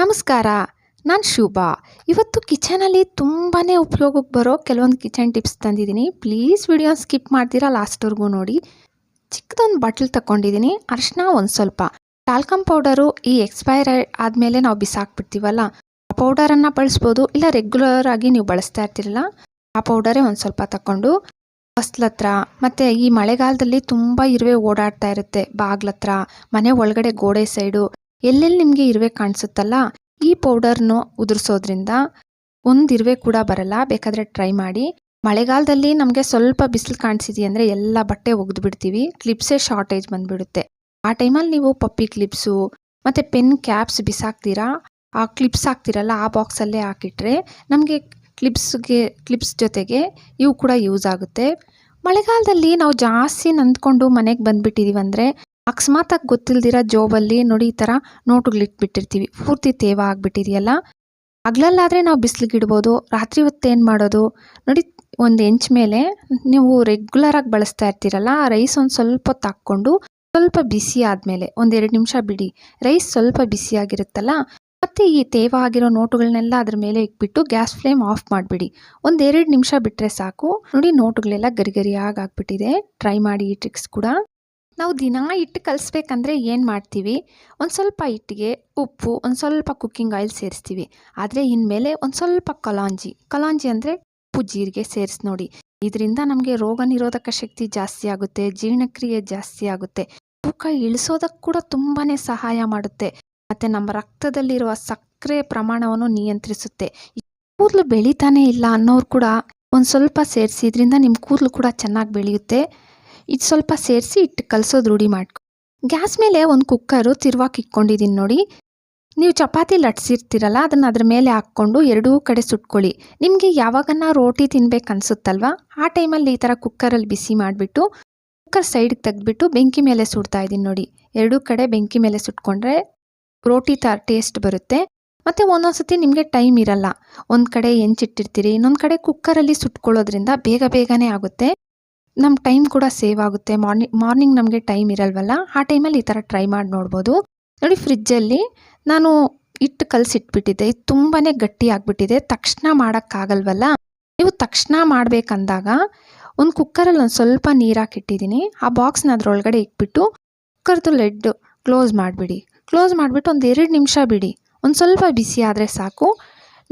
ನಮಸ್ಕಾರ, ನಾನು ಶುಭಾ. ಇವತ್ತು ಕಿಚನಲ್ಲಿ ತುಂಬಾ ಉಪಯೋಗಕ್ಕೆ ಬರೋ ಕೆಲವೊಂದು ಕಿಚನ್ ಟಿಪ್ಸ್ ತಂದಿದ್ದೀನಿ. ಪ್ಲೀಸ್ ವಿಡಿಯೋ ಸ್ಕಿಪ್ ಮಾಡ್ತೀರಾ ಲಾಸ್ಟ್ವರೆಗೂ ನೋಡಿ. ಚಿಕ್ಕದೊಂದು ಬಾಟ್ಲ್ ತಗೊಂಡಿದ್ದೀನಿ ಅರಿಶಿನ ಒಂದು ಸ್ವಲ್ಪ. ಟಾಲ್ಕಮ್ ಪೌಡರು ಈ ಎಕ್ಸ್ಪೈರ್ ಆದಮೇಲೆ ನಾವು ಬಿಸಾಕ್ಬಿಡ್ತೀವಲ್ಲ, ಆ ಪೌಡರನ್ನು ಬಳಸ್ಬೋದು, ಇಲ್ಲ ರೆಗ್ಯುಲರ್ ಆಗಿ ನೀವು ಬಳಸ್ತಾ ಇರ್ತಿರಲ್ಲ, ಆ ಪೌಡರೇ ಒಂದು ಸ್ವಲ್ಪ ತಗೊಂಡು ಹತ್ರ, ಮತ್ತು ಈ ಮಳೆಗಾಲದಲ್ಲಿ ತುಂಬ ಇರುವೆ ಓಡಾಡ್ತಾ ಇರುತ್ತೆ ಬಾಗ್ಲತ್ರ ಮನೆ ಒಳಗಡೆ ಗೋಡೆ ಸೈಡು ಎಲ್ಲೆಲ್ಲಿ ನಿಮಗೆ ಇರುವೆ ಕಾಣಿಸುತ್ತಲ್ಲ, ಈ ಪೌಡರ್ನು ಉದುರಿಸೋದ್ರಿಂದ ಒಂದು ಇರುವೆ ಕೂಡ ಬರಲ್ಲ. ಬೇಕಾದರೆ ಟ್ರೈ ಮಾಡಿ. ಮಳೆಗಾಲದಲ್ಲಿ ನಮಗೆ ಸ್ವಲ್ಪ ಬಿಸಿಲು ಕಾಣಿಸಿದೆ ಅಂದರೆ ಎಲ್ಲ ಬಟ್ಟೆ ಒಗೆದು ಬಿಡ್ತೀವಿ ಕ್ಲಿಪ್ಸೇ ಶಾರ್ಟೇಜ್ ಬಂದುಬಿಡುತ್ತೆ. ಆ ಟೈಮಲ್ಲಿ ನೀವು ಪಪ್ಪಿ ಕ್ಲಿಪ್ಸು ಮತ್ತು ಪೆನ್ ಕ್ಯಾಪ್ಸ್ ಬಿಸಾಕ್ತೀರಾ, ಆ ಕ್ಲಿಪ್ಸ್ ಹಾಕ್ತಿರಲ್ಲ, ಆ ಬಾಕ್ಸಲ್ಲೇ ಹಾಕಿಟ್ರೆ ನಮಗೆ ಕ್ಲಿಪ್ಸ್ಗೆ ಕ್ಲಿಪ್ಸ್ ಜೊತೆಗೆ ಇವು ಕೂಡ ಯೂಸ್ ಆಗುತ್ತೆ. ಮಳೆಗಾಲದಲ್ಲಿ ನಾವು ಜಾಸ್ತಿ ನಂದ್ಕೊಂಡು ಮನೆಗೆ ಬಂದುಬಿಟ್ಟಿದ್ದೀವಿ ಅಂದರೆ ಅಕಸ್ಮಾತಾಗಿ ಗೊತ್ತಿಲ್ದಿರ ಜೋಬಲ್ಲಿ ನೋಡಿ ಈ ಥರ ನೋಟುಗಳು ಇಟ್ಬಿಟ್ಟಿರ್ತೀವಿ ಪೂರ್ತಿ ತೇವ ಆಗಿಬಿಟ್ಟಿದೆಯಲ್ಲ? ಹಗಲಲ್ಲಾದರೆ ನಾವು ಬಿಸಿಲಿಗೆ ಇಡ್ಬೋದು ರಾತ್ರಿ ಹೊತ್ತು ಏನು ಮಾಡೋದು? ನೋಡಿ, ಒಂದು ಹೆಂಚ್ ಮೇಲೆ ನೀವು ರೆಗ್ಯುಲರಾಗಿ ಬಳಸ್ತಾ ಇರ್ತೀರಲ್ಲ, ಆ ರೈಸ್ ಒಂದು ಸ್ವಲ್ಪ ಹೊತ್ತು ಹಾಕ್ಕೊಂಡು, ಸ್ವಲ್ಪ ಬಿಸಿ ಆದಮೇಲೆ ಒಂದೆರಡು ನಿಮಿಷ ಬಿಡಿ. ರೈಸ್ ಸ್ವಲ್ಪ ಬಿಸಿಯಾಗಿರುತ್ತಲ್ಲ ಮತ್ತು ಈ ತೇವ ಆಗಿರೋ ನೋಟುಗಳನ್ನೆಲ್ಲ ಅದ್ರ ಮೇಲೆ ಇಟ್ಬಿಟ್ಟು ಗ್ಯಾಸ್ ಫ್ಲೇಮ್ ಆಫ್ ಮಾಡಿಬಿಡಿ. ಒಂದೆರಡು ನಿಮಿಷ ಬಿಟ್ಟರೆ ಸಾಕು. ನೋಡಿ, ನೋಟುಗಳೆಲ್ಲ ಗರಿಗರಿಯಾಗಿ ಆಗಿಬಿಟ್ಟಿದೆ. ಟ್ರೈ ಮಾಡಿ ಈ ಟ್ರಿಕ್ಸ್ ಕೂಡ. ನಾವು ದಿನ ಹಿಟ್ಟು ಕಲಿಸ್ಬೇಕಂದ್ರೆ ಏನು ಮಾಡ್ತೀವಿ? ಒಂದು ಸ್ವಲ್ಪ ಹಿಟ್ಟಿಗೆ ಉಪ್ಪು, ಒಂದು ಸ್ವಲ್ಪ ಕುಕ್ಕಿಂಗ್ ಆಯಿಲ್ ಸೇರಿಸ್ತೀವಿ. ಆದರೆ ಇನ್ಮೇಲೆ ಒಂದು ಸ್ವಲ್ಪ ಕಲಾಂಜಿ. ಕಲಾಂಜಿ ಅಂದರೆ ಉಪ್ಪು, ಜೀರಿಗೆ ಸೇರಿಸಿ ನೋಡಿ. ಇದರಿಂದ ನಮಗೆ ರೋಗ ನಿರೋಧಕ ಶಕ್ತಿ ಜಾಸ್ತಿ ಆಗುತ್ತೆ, ಜೀರ್ಣಕ್ರಿಯೆ ಜಾಸ್ತಿ ಆಗುತ್ತೆ. ತೂಕ ಇಳಿಸೋದಕ್ಕೆ ಕೂಡ ತುಂಬಾ ಸಹಾಯ ಮಾಡುತ್ತೆ. ಮತ್ತು ನಮ್ಮ ರಕ್ತದಲ್ಲಿರುವ ಸಕ್ಕರೆ ಪ್ರಮಾಣವನ್ನು ನಿಯಂತ್ರಿಸುತ್ತೆ. ಕೂದಲು ಬೆಳೀತಾನೆ ಇಲ್ಲ ಅನ್ನೋರು ಕೂಡ ಒಂದು ಸ್ವಲ್ಪ ಸೇರಿಸಿ, ಇದರಿಂದ ನಿಮ್ಮ ಕೂದಲು ಕೂಡ ಚೆನ್ನಾಗಿ ಬೆಳೆಯುತ್ತೆ. ಇದು ಸ್ವಲ್ಪ ಸೇರಿಸಿ ಇಟ್ಟು ಕಲಸೋದು ರೂಢಿ ಮಾಡ್ಕೊ. ಗ್ಯಾಸ್ ಮೇಲೆ ಒಂದು ಕುಕ್ಕರು ತಿರುವಾಕಿ ಇಟ್ಕೊಂಡಿದ್ದೀನಿ ನೋಡಿ. ನೀವು ಚಪಾತಿ ಲಟ್ಸಿರ್ತೀರಲ್ಲ, ಅದನ್ನು ಅದ್ರ ಮೇಲೆ ಹಾಕ್ಕೊಂಡು ಎರಡೂ ಕಡೆ ಸುಟ್ಕೊಳ್ಳಿ. ನಿಮಗೆ ಯಾವಾಗನ್ನ ರೋಟಿ ತಿನ್ಬೇಕು ಅನಿಸುತ್ತಲ್ವ? ಆ ಟೈಮಲ್ಲಿ ಈ ಥರ ಕುಕ್ಕರಲ್ಲಿ ಬಿಸಿ ಮಾಡಿಬಿಟ್ಟು, ಕುಕ್ಕರ್ ಸೈಡ್ಗೆ ತೆಗೆದ್ಬಿಟ್ಟು ಬೆಂಕಿ ಮೇಲೆ ಸುಡ್ತಾ ಇದ್ದೀನಿ ನೋಡಿ. ಎರಡೂ ಕಡೆ ಬೆಂಕಿ ಮೇಲೆ ಸುಟ್ಕೊಂಡ್ರೆ ರೋಟಿ ತ ಟೇಸ್ಟ್ ಬರುತ್ತೆ. ಮತ್ತು ಒಂದೊಂದ್ಸತಿ ನಿಮಗೆ ಟೈಮ್ ಇರಲ್ಲ. ಒಂದು ಕಡೆ ಹೆಂಚಿಟ್ಟಿರ್ತೀರಿ, ಇನ್ನೊಂದು ಕಡೆ ಕುಕ್ಕರಲ್ಲಿ ಸುಟ್ಕೊಳ್ಳೋದ್ರಿಂದ ಬೇಗ ಬೇಗನೆ ಆಗುತ್ತೆ. ನಮ್ಮ ಟೈಮ್ ಕೂಡ ಸೇವ್ ಆಗುತ್ತೆ. ಮಾರ್ನಿಂಗ್ ಮಾರ್ನಿಂಗ್ ನಮಗೆ ಟೈಮ್ ಇರಲ್ವಲ್ಲ? ಆ ಟೈಮಲ್ಲಿ ಈ ಥರ ಟ್ರೈ ಮಾಡಿ ನೋಡ್ಬೋದು. ನೋಡಿ ಫ್ರಿಜ್ಜಲ್ಲಿ ನಾನು ಹಿಟ್ಟು ಕಲಸಿಟ್ಬಿಟ್ಟಿದ್ದೆ. ಇದು ತುಂಬಾ ಗಟ್ಟಿ ಆಗಿಬಿಟ್ಟಿದೆ. ತಕ್ಷಣ ಮಾಡೋಕ್ಕಾಗಲ್ವಲ್ಲ? ನೀವು ತಕ್ಷಣ ಮಾಡಬೇಕಂದಾಗ ಒಂದು ಕುಕ್ಕರಲ್ಲಿ ಒಂದು ಸ್ವಲ್ಪ ನೀರು ಹಾಕಿಟ್ಟಿದ್ದೀನಿ. ಆ ಬಾಕ್ಸ್ನ ಅದರೊಳಗಡೆ ಇಟ್ಬಿಟ್ಟು ಕುಕ್ಕರ್ದು ಲೆಡ್ ಕ್ಲೋಸ್ ಮಾಡಿಬಿಡಿ. ಕ್ಲೋಸ್ ಮಾಡಿಬಿಟ್ಟು ಒಂದು ಎರಡು ನಿಮಿಷ ಬಿಡಿ. ಒಂದು ಸ್ವಲ್ಪ ಬಿಸಿ ಆದರೆ ಸಾಕು.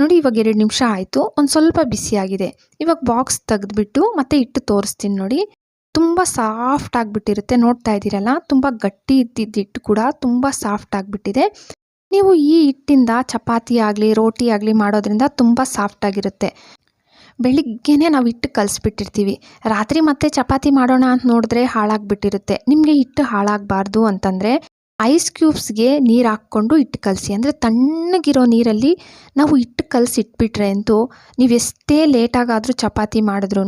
ನೋಡಿ, ಇವಾಗ ಎರಡು ನಿಮಿಷ ಆಯಿತು. ಒಂದು ಸ್ವಲ್ಪ ಬಿಸಿಯಾಗಿದೆ ಇವಾಗ ಬಾಕ್ಸ್ ತೆಗೆದ್ಬಿಟ್ಟು ಮತ್ತೆ ಹಿಟ್ಟು ತೋರಿಸ್ತೀನಿ ನೋಡಿ. ತುಂಬ ಸಾಫ್ಟ್ ಆಗಿಬಿಟ್ಟಿರುತ್ತೆ. ನೋಡ್ತಾ ಇದ್ದೀರಲ್ಲ, ತುಂಬ ಗಟ್ಟಿ ಇದ್ದಿದ್ದ ಹಿಟ್ಟು ಕೂಡ ತುಂಬ ಸಾಫ್ಟ್ ಆಗಿಬಿಟ್ಟಿದೆ. ನೀವು ಈ ಹಿಟ್ಟಿಂದ ಚಪಾತಿ ಆಗಲಿ, ರೋಟಿ ಆಗಲಿ ಮಾಡೋದ್ರಿಂದ ತುಂಬ ಸಾಫ್ಟ್ ಆಗಿರುತ್ತೆ. ಬೆಳಿಗ್ಗೆನೇ ನಾವು ಹಿಟ್ಟು ಕಲಿಸ್ಬಿಟ್ಟಿರ್ತೀವಿ. ರಾತ್ರಿ ಮತ್ತೆ ಚಪಾತಿ ಮಾಡೋಣ ಅಂತ ನೋಡಿದ್ರೆ ಹಾಳಾಗಿಬಿಟ್ಟಿರುತ್ತೆ. ನಿಮಗೆ ಹಿಟ್ಟು ಹಾಳಾಗಬಾರ್ದು ಅಂತಂದರೆ ಐಸ್ ಕ್ಯೂಬ್ಸ್ಗೆ ನೀರು ಹಾಕ್ಕೊಂಡು ಹಿಟ್ಟು ಕಲಸಿ. ಅಂದರೆ ತಣ್ಣಗಿರೋ ನೀರಲ್ಲಿ ನಾವು ಹಿಟ್ಟು ಕಲಸಿ ಇಟ್ಬಿಟ್ರೆ ಅಂತೂ ನೀವು ಎಷ್ಟೇ ಲೇಟಾಗಾದರೂ ಚಪಾತಿ ಮಾಡಿದ್ರೂ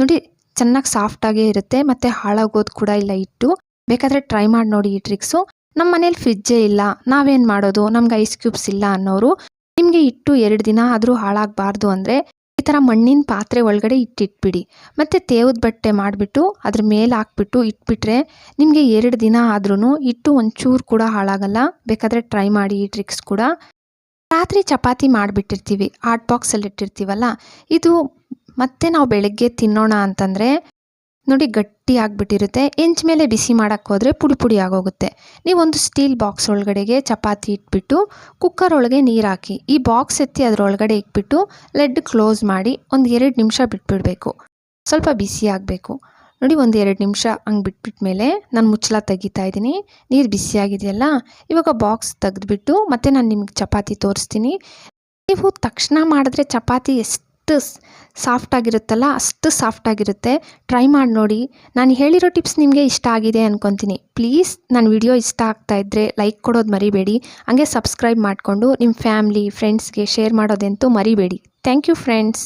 ನೋಡಿ ಚೆನ್ನಾಗಿ ಸಾಫ್ಟಾಗೇ ಇರುತ್ತೆ ಮತ್ತು ಹಾಳಾಗೋದು ಕೂಡ ಇಲ್ಲ ಇಟ್ಟು. ಬೇಕಾದರೆ ಟ್ರೈ ಮಾಡಿ ನೋಡಿ ಈ ಟ್ರಿಕ್ಸು ನಮ್ಮ ಮನೇಲಿ ಫ್ರಿಜ್ಜೇ ಇಲ್ಲ. ನಾವೇನು ಮಾಡೋದು? ನಮ್ಗೆ ಐಸ್ ಕ್ಯೂಬ್ಸ್ ಇಲ್ಲ ಅನ್ನೋರು. ನಿಮಗೆ ಇಟ್ಟು ಎರಡು ದಿನ ಆದರೂ ಹಾಳಾಗಬಾರ್ದು ಅಂದರೆ ಥರ ಮಣ್ಣಿನ ಪಾತ್ರೆ ಒಳಗಡೆ ಇಟ್ಟಿಟ್ಬಿಡಿ. ಮತ್ತು ತೇವದ ಬಟ್ಟೆ ಮಾಡಿಬಿಟ್ಟು ಅದ್ರ ಮೇಲೆ ಹಾಕ್ಬಿಟ್ಟು ಇಟ್ಬಿಟ್ರೆ ನಿಮಗೆ ಎರಡು ದಿನ ಆದ್ರೂ ಇಟ್ಟು ಒಂಚೂರು ಕೂಡ ಹಾಳಾಗಲ್ಲ. ಬೇಕಾದರೆ ಟ್ರೈ ಮಾಡಿ ಈ ಟ್ರಿಕ್ಸ್ ಕೂಡ. ರಾತ್ರಿ ಚಪಾತಿ ಮಾಡಿಬಿಟ್ಟಿರ್ತೀವಿ. ಹಾಟ್ ಬಾಕ್ಸಲ್ಲಿ ಇಟ್ಟಿರ್ತೀವಲ್ಲ ಇದು ಮತ್ತೆ ನಾವು ಬೆಳಗ್ಗೆ ತಿನ್ನೋಣ ಅಂತಂದರೆ ನೋಡಿ ಗಟ್ಟಿ ಆಗಿಬಿಟ್ಟಿರುತ್ತೆ. ಇಂಚ್ ಮೇಲೆ ಬಿಸಿ ಮಾಡೋಕ್ಕೆ ಹೋದರೆ ಪುಡಿ ಪುಡಿ ಆಗೋಗುತ್ತೆ. ನೀವೊಂದು ಸ್ಟೀಲ್ ಬಾಕ್ಸ್ ಒಳಗಡೆಗೆ ಚಪಾತಿ ಇಟ್ಬಿಟ್ಟು ಕುಕ್ಕರ್ ಒಳಗೆ ನೀರು ಹಾಕಿ, ಈ ಬಾಕ್ಸ್ ಎತ್ತಿ ಅದರೊಳಗಡೆ ಇಟ್ಬಿಟ್ಟು ಲೆಡ್ ಕ್ಲೋಸ್ ಮಾಡಿ ಒಂದು ಎರಡು ನಿಮಿಷ ಬಿಟ್ಬಿಡಬೇಕು. ಸ್ವಲ್ಪ ಬಿಸಿ ಆಗಬೇಕು. ನೋಡಿ ಒಂದು ಎರಡು ನಿಮಿಷ ಹಂಗೆ ಬಿಟ್ಬಿಟ್ಮೇಲೆ ನಾನು ಮುಚ್ಚಳ ತೆಗಿತಾ ಇದ್ದೀನಿ. ನೀರು ಬಿಸಿಯಾಗಿದೆಯಲ್ಲ ಇವಾಗ ಬಾಕ್ಸ್ ತೆಗೆದ್ಬಿಟ್ಟು ಮತ್ತೆ ನಾನು ನಿಮಗೆ ಚಪಾತಿ ತೋರಿಸ್ತೀನಿ. ನೀವು ತಕ್ಷಣ ಮಾಡಿದ್ರೆ ಚಪಾತಿ ಎಷ್ಟು ಸಾಫ್ಟ್ ಆಗಿರುತ್ತಲ್ಲ ಅಷ್ಟು ಸಾಫ್ಟ್ ಆಗಿರುತ್ತೆ ಟ್ರೈ ಮಾಡಿ ನೋಡಿ. ನಾನು ಹೇಳಿರೋ ಟಿಪ್ಸ್ ನಿಮಗೆ ಇಷ್ಟ ಆಗಿದೆ ಅಂದ್ಕೊತೀನಿ ಪ್ಲೀಸ್ ನನ್ನ ವಿಡಿಯೋ ಇಷ್ಟ ಆಗ್ತಾ ಇದ್ದರೆ ಲೈಕ್ ಕೊಡೋದು ಮರಿಬೇಡಿ. ಹಂಗೆ ಸಬ್ಸ್ಕ್ರೈಬ್ ಮಾಡಿಕೊಂಡು ನಿಮ್ಮ ಫ್ಯಾಮ್ಲಿ ಫ್ರೆಂಡ್ಸ್ಗೆ ಶೇರ್ ಮಾಡೋದಂತೂ ಮರಿಬೇಡಿ. Thank you friends